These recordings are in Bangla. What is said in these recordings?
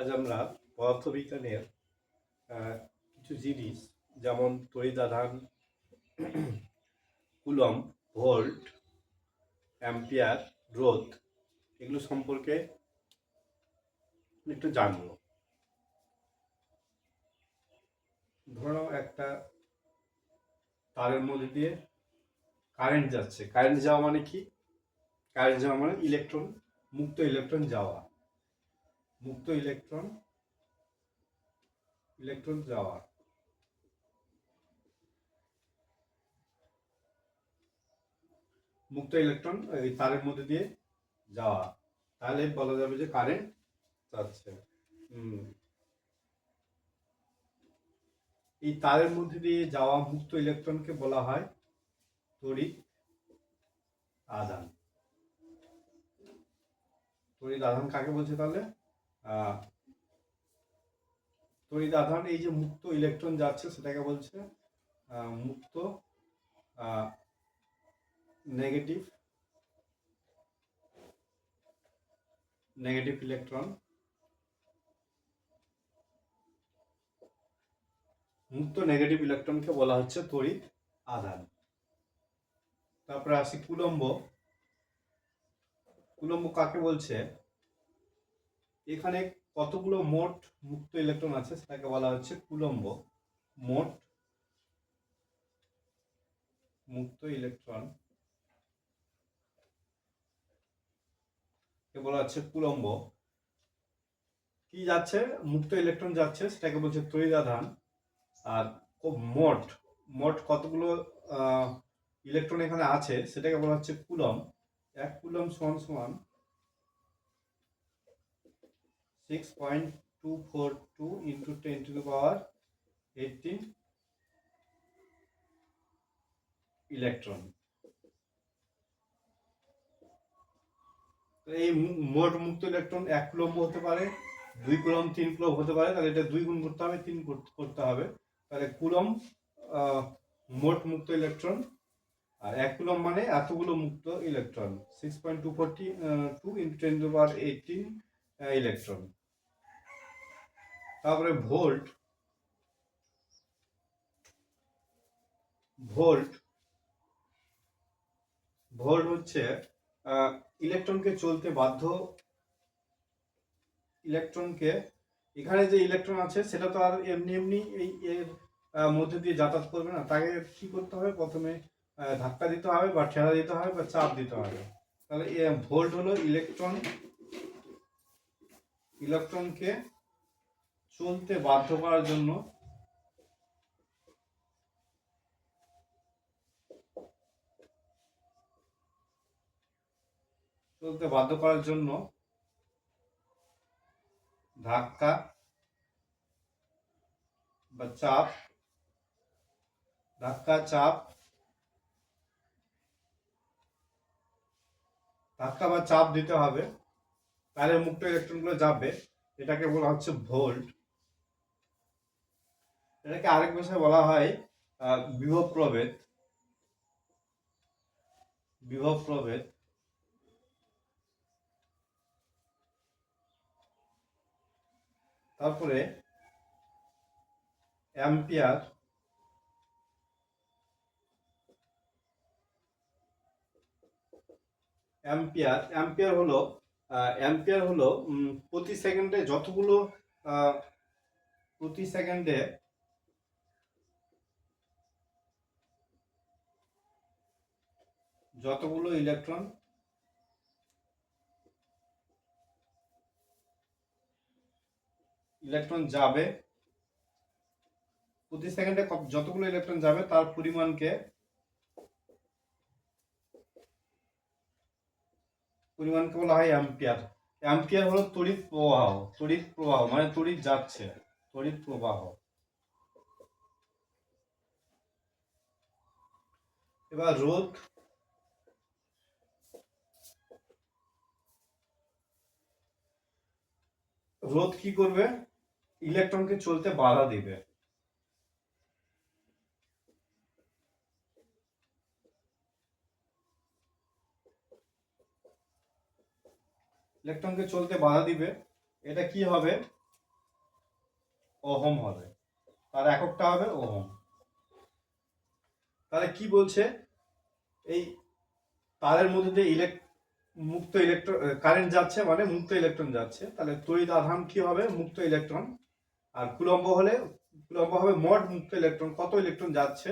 আজ আমরা পদার্থবিজ্ঞানের কিছু জিনিস, যেমন তড়িদাধান কুলম ভোল্ট, অ্যাম্পিয়ার, রোধ, এগুলো সম্পর্কে একটু জানব। ধরো একটা তারের মধ্যে দিয়ে কারেন্ট যাচ্ছে। কারেন্ট যাওয়া মানে কি? কারেন্ট যাওয়া মানে ইলেকট্রন, মুক্ত ইলেকট্রন যাওয়া। মুক্ত ইলেকট্রন ইলেকট্রন যাওয়া। মুক্ত ইলেকট্রন, এই তারের মধ্যে দিয়ে যাওয়া। তাহলে বলা যাবে যে কারেন্ট যাচ্ছে। এই তারের মধ্যে দিয়ে যাওয়া মুক্ত ইলেকট্রনকে বলা হয় তড়িৎ আধান। তড়িৎ আধান কাকে বলছে তাহলে? তড়িৎ আধান এই যে মুক্ত ইলেকট্রন যাচ্ছে, সেটাকে বলছে মুক্ত নেগেটিভ নেগেটিভ ইলেকট্রন মুক্ত নেগেটিভ ইলেকট্রনকে বলা হচ্ছে তড়িৎ আধান। তারপরে আসি কুলম্ব। কুলম্ব কাকে বলছে? এখানে কতগুলো মোট মুক্ত ইলেকট্রন আছে সেটাকে বলা হচ্ছে কুলম্ব। মোট মুক্ত ইলেকট্রন বলা হচ্ছে কুলম্ব। কি যাচ্ছে? মুক্ত ইলেকট্রন যাচ্ছে, সেটাকে বলছে তড়িৎ আধান আর মোট মোট কতগুলো ইলেকট্রন এখানে আছে, সেটাকে বলা হচ্ছে কুলম এক কুলম সমান সমান six point two four two into ten to the power eighteen electron এই মোট মুক্ত ইলেকট্রন এক কুলম্ব হতে পারে, দুই কুলম তিন কুলম হতে পারে, তাহলে এটা দুই গুণ করতে হবে, তিন কর- করতে হবে। তাহলে কুলম মোট মুক্ত ইলেকট্রন আর এক কুলম মানে এতগুলো মুক্ত electron six point two forty two into ten to power eighteen electron তারপরে ভোল্ট ভোল্ট ভোল্ট হচ্ছে ইলেকট্রনকে চলতে বাধ্য, ইলেকট্রনকে, এখানে যে ইলেকট্রন আছে সেটা তো আর এমনি এমনি এই এর মধ্যে দিয়ে যাতায়াত করবে না। তাকে কি করতে হবে? প্রথমে ধাক্কা দিতে হবে বা ঠেলা দিতে হবে বা চাপ দিতে হবে। তাহলে ভোল্ট হলো ইলেকট্রন, ইলেকট্রনকে চলতে বাধ্য করার জন্য চলতে বাধ্য করার জন্য ধাক্কা বা চাপ, ধাক্কা চাপ, ধাক্কা বা চাপ দিতে হবে। তাহলে মুক্ত ইলেকট্রনগুলো যাবে। এটাকে বলা হচ্ছে ভোল্ট এটাকে আরেক ভাষায় বলা হয় বিভব প্রভেদ বিভব প্রভেদ তারপরে অ্যাম্পিয়ার। অ্যাম্পিয়ার অ্যাম্পিয়ার হলো অ্যাম্পিয়ার হলো প্রতি সেকেন্ডে যতগুলো প্রতি সেকেন্ডে যতগুলো ইলেকট্রন ইলেকট্রন যাবে, প্রতি সেকেন্ডে যতগুলো ইলেকট্রন যাবে, তার পরিমাণকে পরিমাণকে বলা হয় অ্যাম্পিয়ার অ্যাম্পিয়ার হলো তড়িৎ প্রবাহ তড়িৎ প্রবাহ মানে তড়িৎ যাচ্ছে, তড়িৎ প্রবাহ। এবার রোধ রোধ কি করবে? ইলেকট্রনকে চলতে বাধা দিবে। ইলেকট্রনকে চলতে বাধা দিবে, এটা কি হবে? ওহম হবে। তার এককটা হবে ওহম। তাহলে কি বলছে? এই তারের মধ্যে দিয়ে ইলেক মুক্ত ইলেকট্রন কারেন্ট যাচ্ছে মানে মুক্ত ইলেকট্রন যাচ্ছে। তাহলে তড়িৎ আধান কি হবে? মুক্ত ইলেকট্রন আর কুলম্ব হলে, কুলম্ব হবে মোট মুক্ত ইলেকট্রন কত ইলেকট্রন যাচ্ছে?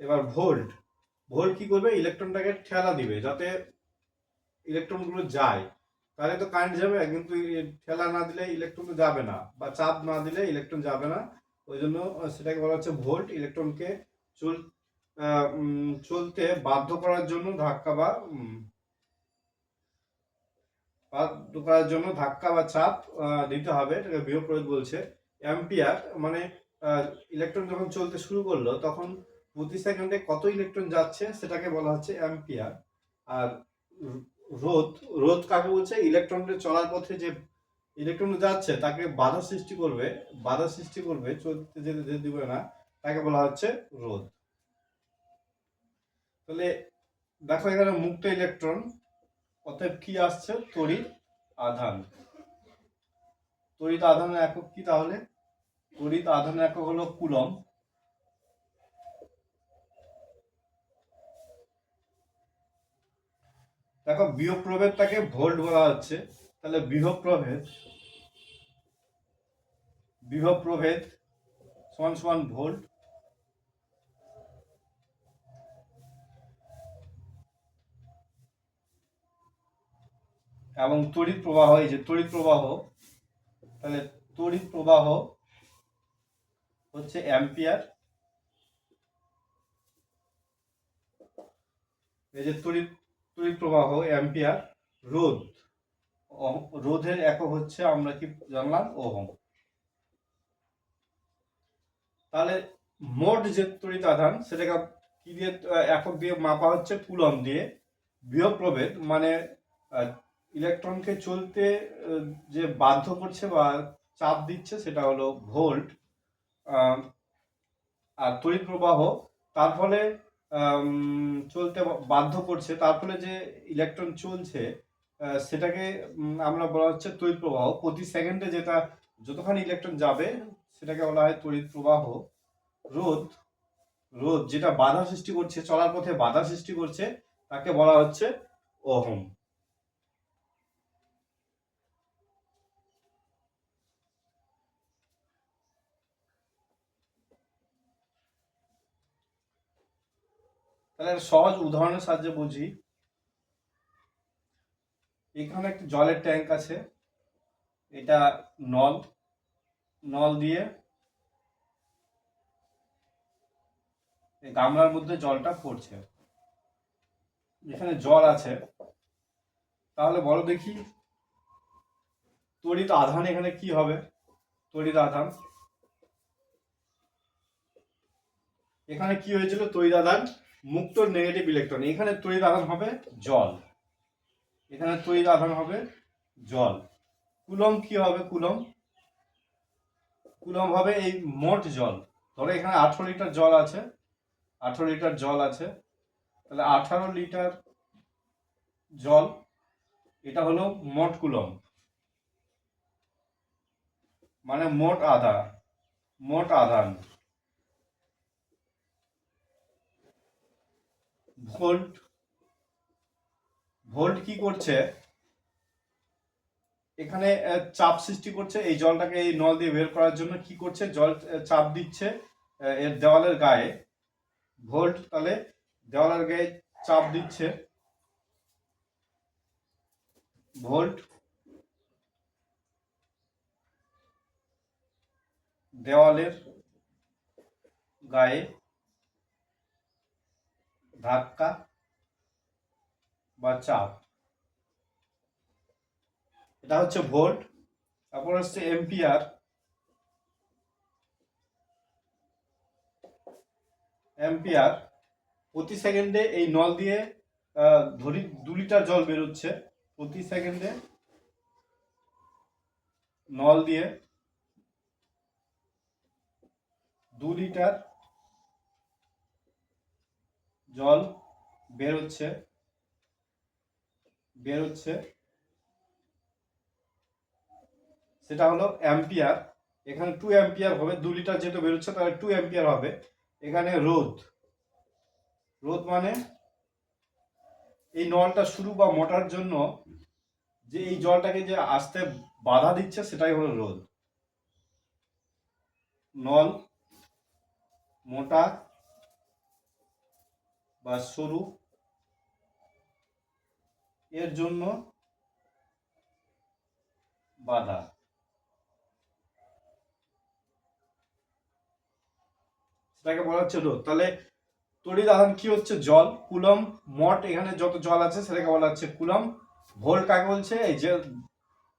এবার ভোল্ট ভোল্ট কি করবে? ইলেকট্রনটাকে ঠেলা দিবে, যাতে ইলেকট্রনগুলো যায়। তাহলে তো কারেন্ট যাবে কিন্তু ঠেলা না দিলে ইলেকট্রন তো যাবে না, বা চাপ না দিলে ইলেকট্রন যাবে না। ওই জন্য সেটাকে বলা হচ্ছে ভোল্ট ইলেকট্রনকে চল চলতে বাধ্য করার জন্য ধাক্কা বা বাধ্য করার জন্য ধাক্কা বা চাপ দিতে হবে, এটাকে বিয়োগ বলছে। অ্যাম্পিয়ার মানে ইলেকট্রন যখন চলতে শুরু করল, তখন প্রতি সেকেন্ডে কত ইলেকট্রন যাচ্ছে সেটাকে বলা হচ্ছে অ্যাম্পিয়ার। আর রোধ রোধ কাকে বলছে? ইলেকট্রনের চলার পথে যে ইলেকট্রন যাচ্ছে, তাকে বাধা সৃষ্টি করবে, বাধা সৃষ্টি করবে, চলতে যেতে যেতে দিবে না, তাকে বলা হচ্ছে রোধ। তাহলে, দেখো এখানে মুক্ত ইলেকট্রন অতএব কি আসছে? তড়িৎ আধান। তড়িৎ আধানের একক কি তাহলে? তড়িৎ আধানের একক হলো কুলম দেখো বিয়োগ প্রভেদটাকে ভোল্ট বলা হচ্ছে। তাহলে বিভব প্রভেদ বিভব প্রভেদ সমান সমান ভোল্ট। এবং তড়িৎ প্রবাহ, এই যে তড়িৎ প্রবাহ, তাহলে তড়িৎ প্রবাহ হচ্ছে অ্যাম্পিয়ার। এই যে তড়িৎ তড়িৎ প্রবাহ, অ্যাম্পিয়ার, রোধ। রোধের একক হচ্ছে আমরা কি জানলাম? ওহম। তাহলে মোট যে তড়িৎ আধান, সেটাকে কি দিয়ে, একক দিয়ে মাপা হচ্ছে? কুলম দিয়ে। বিয়োগ প্রভেদ মানে ইলেকট্রনকে চলতে যে বাধ্য করছে বা চাপ দিচ্ছে সেটা হলো ভোল্ট আর তড়িৎ প্রবাহ। তার ফলে চলতে বাধ্য করছে। তার ফলে যে ইলেকট্রন চলছে সেটাকে আমরা বলা হচ্ছে তড়িৎ প্রবাহ। প্রতি সেকেন্ডে যেটা, যতখানি ইলেকট্রন যাবে, সেটাকে বলা হয় তড়িৎ প্রবাহ রোধ। রোধ যেটা বাধা সৃষ্টি করছে, চলার পথে বাধা সৃষ্টি করছে, তাকে বলা হচ্ছে ওহম। তাহলে সহজ উদাহরণের সাহায্যে বুঝি। এখানে একটি জলের ট্যাঙ্ক আছে। এটা নল। নল দিয়ে গামলার মধ্যে জলটা পড়ছে। এখানে জল আছে, তাহলে বলো দেখি, তড়িৎ আধান এখানে কি হবে? তড়িৎ আধান। এখানে কি হয়েছিল? তড়িৎ মুক্ত নেগেটিভ ইলেকট্রন এখানে তড়িৎ আধান হবে জল। এখানে তড়িৎ আধান হবে জল। কুলম কি হবে? কুলম কুলম হবে এই মোট জল। ধরো এখানে আঠারো লিটার জল আছে। আঠারো লিটার জল আছে। তাহলে আঠারো লিটার জল, এটা হলো মোট কুলম মানে মোট আধা মোট আধান। ভোল্ট ভোল্ট কি করছে? এখানে চাপ সৃষ্টি করছে এই জলটাকে এই নল দিয়ে বের করার জন্য কি করছে? জল চাপ দিচ্ছে এর দেওয়ালের গায়ে। ভোল্ট তাহলে দেওয়ালের গায়ে চাপ দিচ্ছে। ভোল্ট দেওয়ালের গায়ে ধাক্কা বা চাপ। এটা হচ্ছে ভোল্ট, তারপর হচ্ছে এম্পিয়ার এম্পিয়ার প্রতি সেকেন্ডে এই নল দিয়ে ধরি দু লিটার জল বেরোচ্ছে, প্রতি সেকেন্ডে নল দিয়ে দু লিটার জল বেরোচ্ছে বেরোচ্ছে সেটা হলো অ্যাম্পিয়ার। এখানে টু অ্যাম্পিয়ার হবে, দু লিটার যেহেতু বেরোচ্ছে তাহলে টু অ্যাম্পিয়ার হবে। এখানে রোদ রোদ মানে এই নলটা শুরু বা মোটার জন্য যে এই জলটাকে যে আসতে বাধা দিচ্ছে, সেটাই হলো রোদ নল, মোটা বা সরু এর জন্য বাধা। সেটাকে বলা হচ্ছে রোদ তাহলে তড়িৎ আধান কি হচ্ছে? জল কুলম মট, এখানে যত জল আছে সেটাকে বলা হচ্ছে কুলম ভোল্ট কাকে বলছে? এই যে,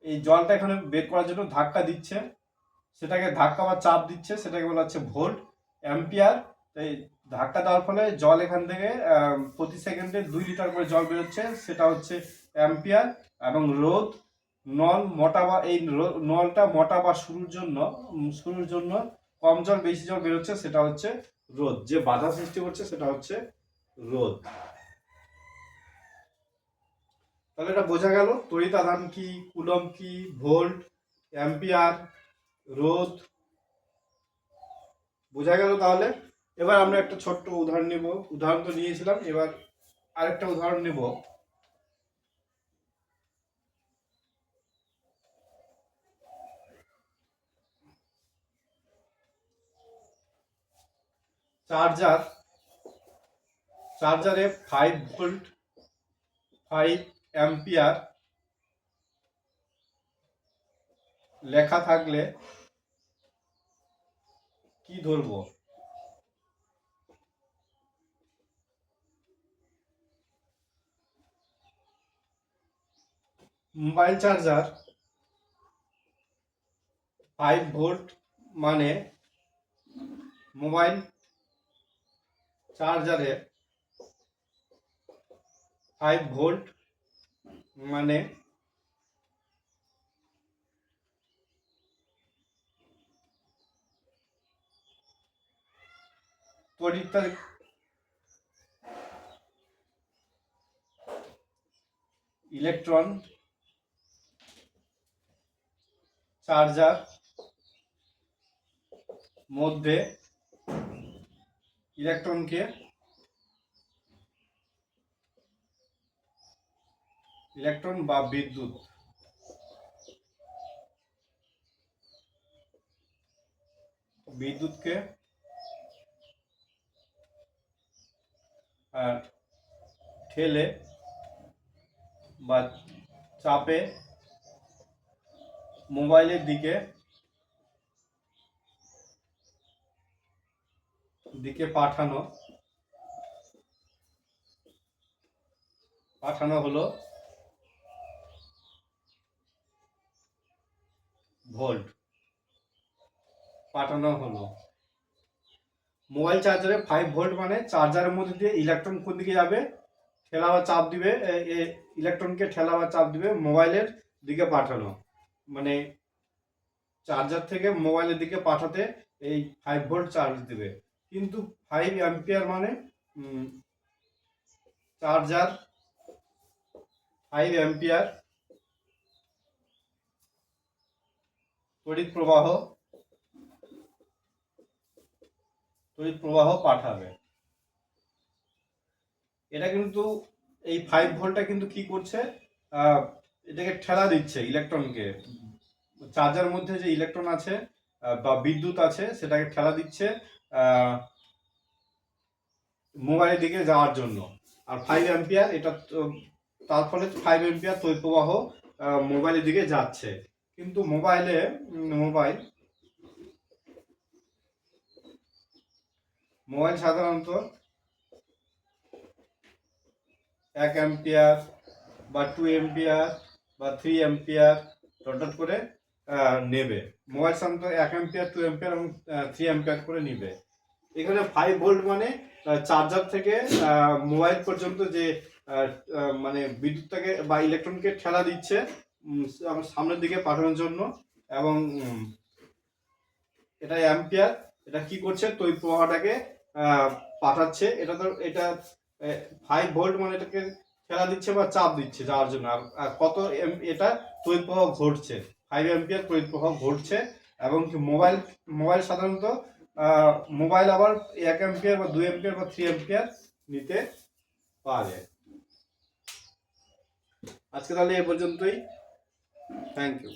এই জলটা এখানে বের করার জন্য ধাক্কা দিচ্ছে। সেটাকে ধাক্কা বা চাপ দিচ্ছে, সেটাকে বলা হচ্ছে ভোল্ট। অ্যাম্পিয়ার এই ধাক্কা দেওয়ার ফলে জল এখান থেকে প্রতি সেকেন্ডে দুই লিটার করে জল বেরোচ্ছে। সেটা হচ্ছে অ্যাম্পিয়ার এবং রোদ নল মোটা বা এই নলটা মোটা বা শুরুর জন্য শুরুর জন্য কম জল, বেশি জল বেরোচ্ছে, সেটা হচ্ছে রোদ যে বাধা সৃষ্টি করছে, সেটা হচ্ছে রোদ তাহলে এটা বোঝা গেল, তড়িৎ আধান কি কুলম কি, ভোল্ট, অ্যাম্পিয়ার রোদ বোঝা গেল তাহলে? এবার আমরা একটা ছোট্ট উদাহরণ নেব। উদাহরণ তো নিয়েছিলাম, এবার আরেকটা উদাহরণ নেব। চার্জার, চার্জারে ফাইভ ভোল্ট ফাইভ অ্যাম্পিয়ার লেখা থাকলে কি ধরবো? মোবাইল চার্জার ফাইভ ভোল্ট মানে মোবাইল চার্জারে ফাইভ ভোল্ট মানে ইলেকট্রন চার্জার মধ্যে ইলেকট্রনকে ইলেকট্রন বা বিদ্যুৎ বিদ্যুৎকে আর ঠেলে বা চাপে মোবাইলের দিকে দিকে পাঠানো। পাঠানো হলো ভোল্ট। পাঠানো হলো। মোবাইল চার্জারে ফাইভ ভোল্ট মানে চার্জারের মধ্যে দিয়ে ইলেকট্রন কোন দিকে যাবে? ঠেলা বা চাপ দিবে ইলেকট্রনকে ঠেলা বা চাপ দিবে মোবাইলের দিকে পাঠানো। মানে চার্জার থেকে মোবাইলের দিকে পাঠাতে এই ফাইভ ভোল্ট চার্জ দিবে। কিন্তু ফাইভ অ্যাম্পিয়ার মানে চার্জার ফাইভ অ্যাম্পিয়ার তড়িৎ প্রবাহ তড়িৎ প্রবাহ পাঠাবে। এটা কিন্তু এই ফাইভ ভোল্টটা কিন্তু কি করছে? এটাকে ঠেলা দিচ্ছে ইলেকট্রনকে। চার্জার মধ্যে যে ইলেকট্রন আছে বা বিদ্যুৎ আছে, সেটাকে ঠেলা দিচ্ছে মোবাইলের দিকে যাওয়ার জন্য। আর ফাইভ অ্যাম্পিয়ার এটা তার ফলে ফাইভ অ্যাম্পিয়ার তড়িৎ প্রবাহ মোবাইলের দিকে যাচ্ছে। কিন্তু মোবাইলে মোবাইল মোবাইল সাধারণত এক অ্যাম্পিয়ার বা টু অ্যাম্পিয়ার বা থ্রি অ্যাম্পিয়ার ডট করে নেবে। মোবাইল সাধারণত এক এম্পিয়ার টু এম্পিয়ার এবং থ্রি এম্পিয়ার করে নেবে। এখানে ফাইভ ভোল্ট মানে চার্জার থেকে মোবাইল পর্যন্ত যে মানে বিদ্যুৎটাকে বা ইলেকট্রনকে ঠেলা দিচ্ছে সামনের দিকে পাঠানোর জন্য এবং এটা অ্যাম্পিয়ার এটা কি করছে? তড়িৎ প্রবাহটাকে পাঠাচ্ছে। এটা তো, এটা ফাইভ ভোল্ট মানে এটাকে ঠেলা দিচ্ছে বা চাপ দিচ্ছে যাওয়ার জন্য। আর কত এটা তড়িৎ প্রভাব ঘটছে। ফাইভ অ্যাম্পিয়ার তড়িৎ প্রভাব ঘটছে এবং মোবাইল মোবাইল সাধারণত মোবাইল আবার এক এম্পিয়ার বা দুই এম্পিয়ার বা থ্রি এম্পিয়ার নিতে পাওয়া যায়। আজকে তাহলে এ পর্যন্তই। Thank you